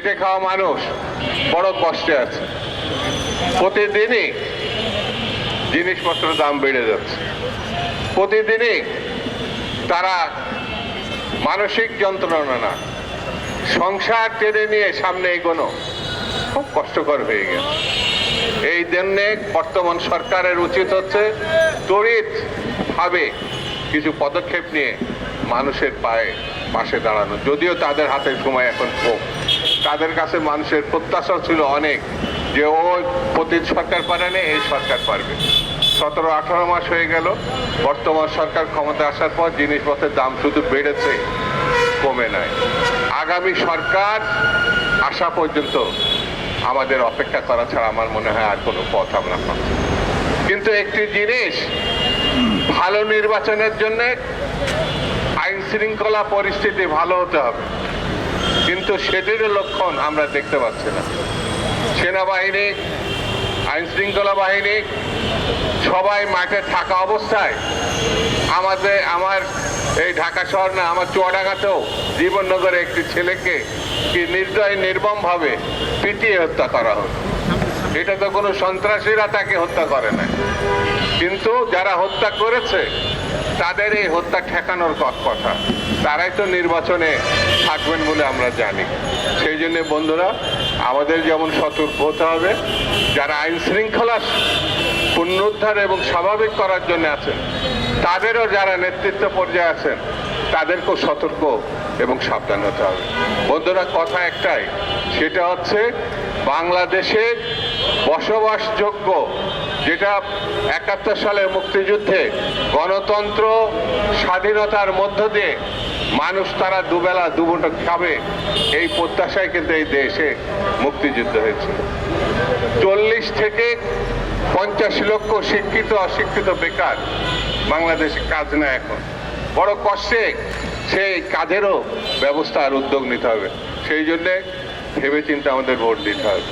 খেটে খাওয়া মানুষ বড় কষ্টে আছে। প্রতিদিনই জিনিসপত্রের দাম বেড়ে যাচ্ছে। প্রতিদিনই তারা মানসিক যন্ত্রণা না। সংসার টেনে নিয়ে সামনে এগোনো খুব কষ্টকর হয়ে গেছে। এই জন্যে বর্তমান সরকারের উচিত হচ্ছে ভাবে কিছু পদক্ষেপ নিয়ে মানুষের পায়ে পাশে দাঁড়ানো। যদিও তাদের হাতে সময় এখন কম। তাদের কাছে মানুষের প্রত্যাশা ছিল অনেক, যে ও প্রতি সরকার পারে না, এই সরকার পারবে। সতেরো, আঠারো মাস হয়ে গেল, বর্তমান সরকার ক্ষমতা আসার পর জিনিসপত্রের দাম শুধু বেড়েছে, কমে নাই। আগামী সরকার আসা পর্যন্ত আমাদের অপেক্ষা করা ছাড়া আমার মনে হয় আর কোনো পথ আমরা পাচ্ছি। কিন্তু একটি জিনিস, ভালো নির্বাচনের জন্য আইন শৃঙ্খলা পরিস্থিতি ভালো হতে হবে। কিন্তু সেটির লক্ষণ আমরা দেখতে পাচ্ছি না। সেনাবাহিনী আইন শৃঙ্খলা বাহিনী, সবাই মাঠে থাকা অবস্থায় আমাদের, আমার এই ঢাকা শহর না, আমার চুয়াডাঙ্গাতেও জীবননগরে একটি ছেলেকে কি নির্দয়, নির্মমভাবে পিটিয়ে হত্যা করা হলো। এটা তো কোনো সন্ত্রাসীরা তাকে হত্যা করে না কিন্তু যারা হত্যা করেছে, তাদের এই হত্যা ঠেকানোর কথা। তারাই তো নির্বাচনে থাকবেন বলে আমরা জানি। সেই জন্য বন্ধুরা, আমাদের যেমন সতর্ক হতে হবে, যারা আইন শৃঙ্খলা পুনরুদ্ধার এবং স্বাভাবিক করার জন্য আছেন, তাদেরও যারা নেতৃত্ব পর্যায়ে আছেন, তাদেরকেও সতর্ক এবং সাবধান হতে হবে। বন্ধুরা, কথা একটাই, সেটা হচ্ছে বাংলাদেশের বসবাসযোগ্য, যেটা একাত্তর সালের মুক্তিযুদ্ধে গণতন্ত্র, স্বাধীনতার মধ্য দিয়ে মানুষ তারা দুবেলা, দুমুঠো খাবে। এই প্রত্যাশায় কিন্তু এই দেশে মুক্তিযুদ্ধ হয়েছে। চল্লিশ থেকে পঞ্চাশ লক্ষ শিক্ষিত, অশিক্ষিত বেকার বাংলাদেশে কাজ না এখন। বড় কষ্টে সেই কাজেরও ব্যবস্থা আর উদ্যোগ নিতে হবে। সেই জন্যে ভেবেচিন্তে আমাদের ভোট দিতে হবে।